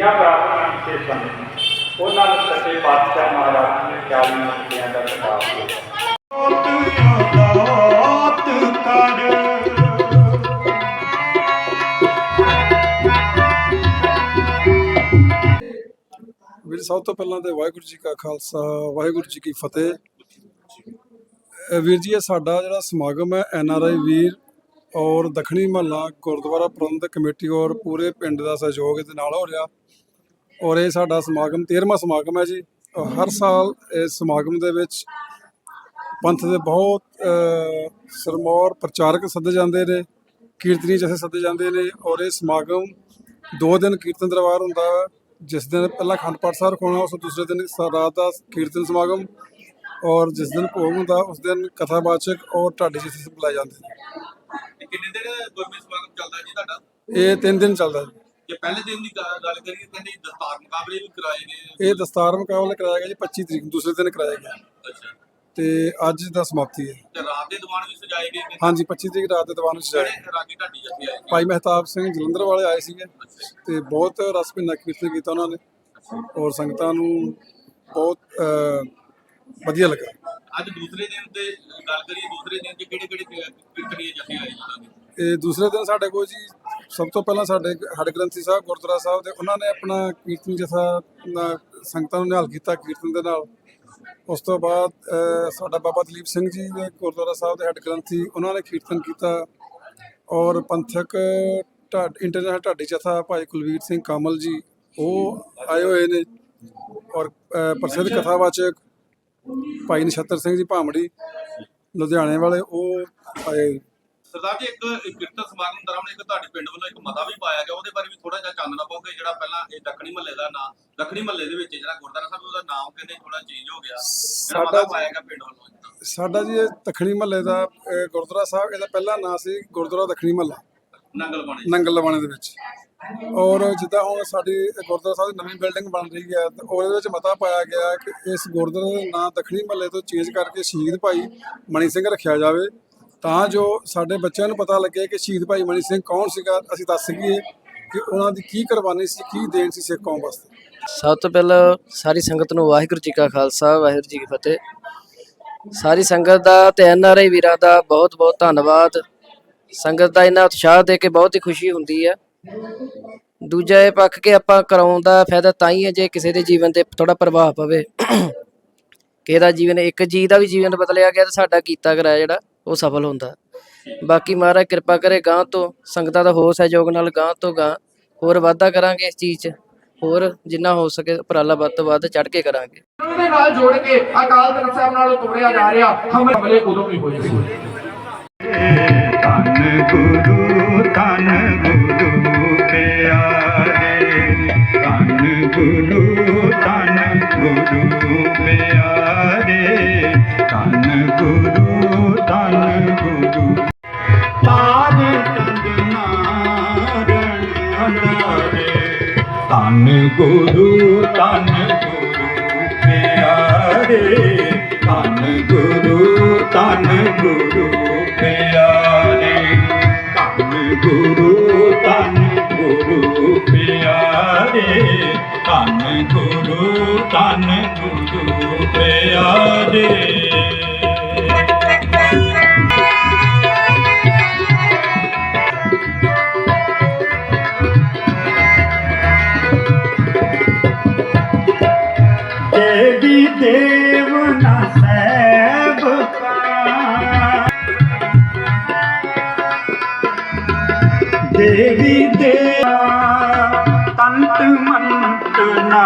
ਸਿੱਖਿਆ ਪ੍ਰਾਪਤ ਕੀਤੇ ਸਨ ਉਹਨਾਂ ਨੂੰ ਸੱਚੇ ਪਾਤਸ਼ਾਹ ਮਹਾਰਾਜ ਨੇ 40 ਮੁਕਤਿਆਂ ਦਾ ਖਿਤਾਬ ਦਿੱਤਾ। ਵੀਰ ਸਭ ਤੋਂ ਪਹਿਲਾਂ ਤੇ ਵਾਹਿਗੁਰੂ ਜੀ ਕਾ ਖਾਲਸਾ, ਵਾਹਿਗੁਰੂ ਜੀ ਕੀ ਫਤਿਹ। ਵੀਰ ਜੀ, ਇਹ ਸਾਡਾ ਜਿਹੜਾ ਸਮਾਗਮ ਹੈ, ਐਨ ਆਰ ਆਈ ਵੀਰ ਔਰ ਦੱਖਣੀ ਮਹੱਲਾ ਗੁਰਦੁਆਰਾ ਪ੍ਰਬੰਧਕ ਕਮੇਟੀ ਔਰ ਪੂਰੇ ਪਿੰਡ ਦਾ ਸਹਿਯੋਗ ਇਹਦੇ ਨਾਲ ਹੋ ਰਿਹਾ। ਔਰ ਇਹ ਸਾਡਾ ਸਮਾਗਮ 13ਵਾਂ ਸਮਾਗਮ ਹੈ ਜੀ। ਹਰ ਸਾਲ ਇਸ ਸਮਾਗਮ ਦੇ ਵਿੱਚ ਪੰਥ ਦੇ ਬਹੁਤ ਸਰਮੌਰ ਪ੍ਰਚਾਰਕ ਸੱਦੇ ਜਾਂਦੇ ਨੇ ਕੀਰਤਨੀ ਜਥੇ ਸੱਦੇ ਜਾਂਦੇ ਨੇ। ਔਰ ਇਹ ਸਮਾਗਮ ਦੋ ਦਿਨ ਕੀਰਤਨ ਦਰਬਾਰ ਹੁੰਦਾ ਜਿਸ ਦਿਨ ਪਹਿਲਾਂ ਖੰਡ ਪਾਠ ਸਾਹਿਬ ਹੋਣਾ ਉਸ ਦੂਸਰੇ ਦਿਨ ਰਾਤ ਦਾ ਕੀਰਤਨ ਸਮਾਗਮ। ਔਰ ਜਿਸ ਦਿਨ ਭੋਗ ਹੁੰਦਾ, ਉਸ ਦਿਨ ਕਥਾਵਾਚਕ ਔਰ ਢਾਡੀ ਜਥੇ ਬੁਲਾਏ ਜਾਂਦੇ ਨੇ। ਇਹ ਕਿੰਨੇ ਦਿਨ ਗੁਰਮਤਿ ਸਮਾਗਮ ਚੱਲਦਾ ਜੀ ਤੁਹਾਡਾ? ਇਹ ਤਿੰਨ ਦਿਨ ਚੱਲਦਾ ਜੀ। ਜੇ ਪਹਿਲੇ ਦਿਨ ਦੀ ਗ- ਗੱਲ ਕਰੀਏ ਕਹਿੰਦੇ ਦਸਤਾਰ ਮੁਕਾਬਲੇ ਵੀ ਕਰਾਏ ਨੇ। ਇਹ ਦਸਤਾਰ ਮੁਕਾਬਲਾ ਕਰਾਇਆ ਗਿਆ ਜੀ 25 ਤਰੀਕ ਨੂੰ ਦੂਸਰੇ ਦਿਨ ਕਰਾਇਆ ਗਿਆ। ਅੱਛਾ। ਤੇ ਅੱਜ ਦਾ ਸਮਾਪਤੀ ਹੈ। ਤੇ ਰਾਤ ਦੇ ਦੀਵਾਨ ਵੀ ਸਜਾਏ ਗਏ ਨੇ? ਹਾਂਜੀ 25 ਤਰੀਕ ਰਾਤ ਦੇ ਦੀਵਾਨ ਵਿੱਚ ਜਿਹੜੇ ਰਾਗੀ ਢਾਡੀ ਜੱਥੇ ਆਏ ਨੇ ਭਾਈ ਮਹਿਤਾਬ ਸਿੰਘ ਜਲੰਧਰ ਵਾਲੇ ਆਏ ਸੀਗੇ। ਤੇ ਬਹੁਤ ਰਸ ਭਿੰਨਾ ਕੀਰਤਨ ਕੀਤਾ ਉਹਨਾਂ ਨੇ। ਔਰ ਸੰਗਤਾਂ ਨੂੰ ਬਹੁਤ ਅਹ, ਵਧੀਆ ਲੱਗਾ। ਅੱਜ ਦੂਸਰੇ ਦਿਨ ਤੇ ਗੱਲ ਕਰੀਏ ਦੂਸਰੇ ਦਿਨ ਚ ਕਿਹੜੇ ਕਿਹੜੇ ਕੀਰਤਨੀਏ ਜੱਥੇ ਆਏ ਉਹਨਾਂ ਇਹ ਦੂਸਰੇ ਦਿਨ ਸਾਡੇ ਕੋਲ ਜੀ ਸਭ ਤੋਂ ਪਹਿਲਾਂ ਸਾਡੇ ਹੜ ਗ੍ਰੰਥੀ ਸਾਹਿਬ ਗੁਰਦੁਆਰਾ ਸਾਹਿਬ ਦੇ ਉਹਨਾਂ ਨੇ ਆਪਣਾ ਕੀਰਤਨ ਜਥਾ ਨਾਲ ਸੰਗਤਾਂ ਨੂੰ ਨਿਹਾਲ ਕੀਤਾ ਕੀਰਤਨ ਦੇ ਨਾਲ। ਉਸ ਤੋਂ ਬਾਅਦ ਅਹ, ਸਾਡਾ ਬਾਬਾ ਦਲੀਪ ਸਿੰਘ ਜੀ ਦੇ ਗੁਰਦੁਆਰਾ ਸਾਹਿਬ ਦੇ ਹੈੱਡ ਗ੍ਰੰਥੀ ਉਹਨਾਂ ਨੇ ਕੀਰਤਨ ਕੀਤਾ। ਔਰ ਪੰਥਕ ਢਾਡ ਇੰਟਰਨੈਸ਼ਨਲ ਢਾਡੀ ਜਥਾ ਭਾਈ ਕੁਲਵੀਰ ਸਿੰਘ ਕਾਮਲ ਜੀ ਉਹ ਆਏ ਹੋਏ ਨੇ। ਔਰ ਅਹ, ਪ੍ਰਸਿੱਧ ਕਥਾਵਾਚਕ ਭਾਈ ਨਛੱਤਰ ਸਿੰਘ ਜੀ ਭਾਮੜੀ ਲੁਧਿਆਣੇ ਵਾਲੇ ਉਹ ਸਰਦਾਰ ਜੀ ਇੱਕ ਕੀਰਤਨ ਸਮਾਗਮ ਦੌਰਾਨ ਇੱਕ ਤੁਹਾਡੇ ਪਿੰਡ ਵੱਲੋਂ ਇੱਕ ਮਤਾ ਵੀ ਪਾਇਆ ਗਿਆ ਉਹਦੇ ਬਾਰੇ ਵੀ ਥੋੜਾ ਜਿਹਾ ਚਾਨਣਾ ਪਾਓ ਕਿ ਜਿਹੜਾ ਪਹਿਲਾਂ ਇਹ ਦੱਖਣੀ ਮਹੱਲੇ ਦਾ ਨਾਮ ਦੱਖਣੀ ਮਹੱਲੇ ਦੇ ਵਿੱਚ ਜਿਹੜਾ ਗੁਰਦੁਆਰਾ ਸਾਹਿਬ ਉਹਦਾ ਨਾਮ ਕਹਿੰਦੇ ਥੋੜਾ ਚੇਂਜ ਹੋ ਗਿਆ। ਜਿਹੜਾ ਮਤਾ ਸਾਡਾ ਪਾਇਆ ਗਿਆ ਪਿੰਡ ਵੱਲੋਂ ਸਾਡਾ ਜੀ ਇਹ ਦੱਖਣੀ ਮਹੱਲੇ ਦਾ ਗੁਰਦੁਆਰਾ ਸਾਹਿਬ ਇਹਦਾ ਪਹਿਲਾ ਨਾਂ ਸੀ ਗੁਰਦੁਆਰਾ ਦੱਖਣੀ ਮਹੱਲਾ। ਨੰਗਲ ਪਾਣੀ ਨੰਗਲ ਲਵਾਣੇ ਦੇ ਵਿੱਚ। ਔਰ ਜਿੱਦਾਂ ਹੁਣ ਸਾਡੀ ਗੁਰਦੁਆਰਾ ਸਾਹਿਬ ਦੀ ਨਵੀਂ ਬਿਲਡਿੰਗ ਬਣ ਰਹੀ ਹੈ ਤੇ ਉਹਦੇ ਵਿੱਚ ਮਤਾ ਪਾਇਆ ਗਿਆ ਕਿ ਇਸ ਗੁਰਦੁਆਰੇ ਦਾ ਨਾਂ ਦੱਖਣੀ ਮਹੱਲੇ ਤੋਂ ਚੇਂਜ ਕਰਕੇ ਸ਼ਹੀਦ ਭਾਈ ਮਣੀ ਸਿੰਘ ਰੱਖਿਆ ਜਾਵੇ। ਤਾਂ ਜੋ ਸਾਡੇ ਬੱਚਿਆਂ ਨੂੰ ਪਤਾ ਲੱਗੇ ਕਿ ਸ਼ਹੀਦ ਭਾਈ ਮਣੀ ਸਿੰਘ ਕੌਣ ਸੀਗਾ, ਅਸੀਂ ਦੱਸ ਸਕੀਏ ਕਿ ਉਹਨਾਂ ਦੀ ਕੀ ਕੁਰਬਾਨੀ ਸੀ, ਕੀ ਦੇਣ ਸੀ ਸਿੱਖ ਕੌਮ ਵਾਸਤੇ। ਸਭ ਤੋਂ ਪਹਿਲਾਂ ਸਾਰੀ ਸੰਗਤ ਨੂੰ ਵਾਹਿਗੁਰੂ ਜੀ ਕਾ ਖਾਲਸਾ, ਵਾਹਿਗੁਰੂ ਜੀ ਕੀ ਫਤਿਹ। ਸਾਰੀ ਸੰਗਤ ਦਾ ਤੇ ਐਨਆਰਆਈ ਵੀਰਾਂ ਦਾ ਬਹੁਤ ਬਹੁਤ ਧੰਨਵਾਦ। ਸੰਗਤ ਦਾ ਇੰਨਾ ਉਤਸ਼ਾਹ ਦੇ ਕੇ ਬਹੁਤ ਹੀ ਖੁਸ਼ੀ ਹੁੰਦੀ ਹੈ। ਦੂਜਾ ਇਹ ਪੱਖ ਕਿ ਆਪਾਂ ਕਰਾਉਣ ਦਾ ਫਾਇਦਾ ਤਾਂ ਹੀ ਹੈ ਜੇ ਕਿਸੇ ਦੇ ਜੀਵਨ ਤੇ ਥੋੜਾ ਪ੍ਰਭਾਵ ਪਵੇ। ਕਿਸੇ ਦਾ ਜੀਵਨ, ਇੱਕ ਜੀ ਦਾ ਵੀ ਜੀਵਨ ਬਦਲਿਆ ਗਿਆ ਤੇ ਸਾਡਾ ਕੀਤਾ ਕਰਾਇਆ ਜਿਹੜਾ। ਉਹ ਸਫਲ ਹੁੰਦਾ। ਬਾਕੀ ਮਹਾਰਾਜ ਕਿਰਪਾ ਕਰੇ ਗਾਂ ਤੋਂ ਸੰਗਤਾਂ ਦਾ ਹੋਰ ਸਹਿਯੋਗ ਨਾਲ ਗਾਂ ਤੋਂ ਗਾਂ ਹੋਰ ਵਾਧਾ ਕਰਾਂਗੇ ਇਸ ਚੀਜ਼ 'ਚ। ਹੋਰ ਜਿੰਨਾ ਹੋ ਸਕੇ ਉਪਰਾਲਾ ਵੱਧ ਤੋਂ ਵੱਧ ਚੜ ਕੇ ਕਰਾਂਗੇ। ਉਹਦੇ ਨਾਲ ਜੋੜ ਕੇ ਅਕਾਲ ਤਖਤ ਸਾਹਿਬ ਨਾਲ ਤੋੜਿਆ ਜਾ ਰਿਹਾ। ਹਮਲੇ ਉਦੋਂ ਵੀ ਹੋਏ ਸੀ ਧੰਨ ਗੁਰੂ ਧੰਨ ਗੁਰੂ ਪਿਆਰੇ। ਧੰਨ ਗੁਰੂ ਅੰਦਾਰੇ ਧੰਨ ਗੁਰੂ ਧੰਨ ਗੁਰੂ ਪਿਆਰੇ। ਧੰਨ ਗੁਰੂ ਧੰਨ ਗੁਰੂ ਪਿਆਰੇ। ਧੰਨ ਗੁਰੂ ਧੰਨ ਗੁਰੂ ਪਿਆਰੇ। ਧੰਨ ਗੁਰੂ ਧੰਨ ਗੁਰੂ ਪਿਆਰੇ। ਦੇਵੀ ਦੇਵਾ ਤੰਤ ਮੰਤ ਨਾ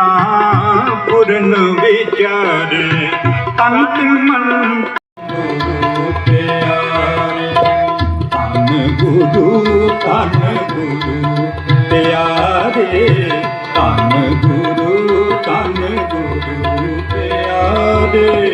ਪੁਰਨ ਵਿਚਾਰੇ। ਤੰਤ ਮੰਤ ਗੁਰੂ ਪਿਆਰੇ ਧੰਨ ਗੁਰੂ ਧੰਨ ਗੁਰੂ ਪਿਆਰੇ ਧੰਨ ਗੁਰੂ ਧੰਨ ਗੁਰੂ ਪਿਆਰੇ।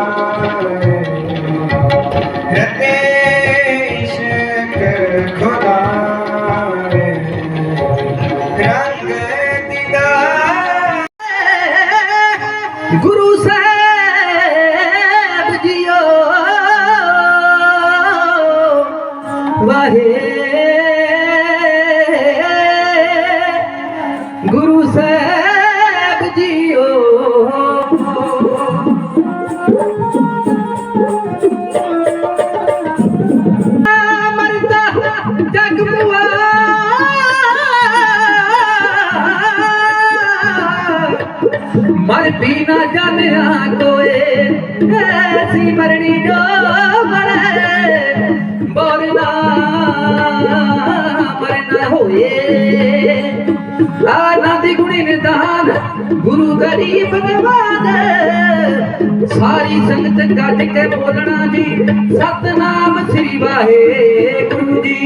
ਗੁਰੂ ਸਾਹਿਬ ਜੀਓ। ਵਾਹੇ। ਗੁਰੂ ਸਾਹਿਬ ਮਰ ਵੀ ਨਾ ਜਾਣਿਆ ਕੋਏ ਐਸੀ ਮਰਣੀ ਜੋ ਮਰੇ ਬੋਰਨਾ ਮਰਨਾ ਹੋਏ। ਆਨੰਦ ਗੁਣੀ ਨਿਦਾਨ ਗੁਰੂ ਗਰੀਬ ਨਵਾਜ ਸਾਰੀ ਸੰਗਤ ਗੱਜ ਕੇ ਬੋਲਣਾ ਜੀ, ਸਤਨਾਮ ਸ੍ਰੀ ਵਾਹਿਗੁਰੂ ਜੀ।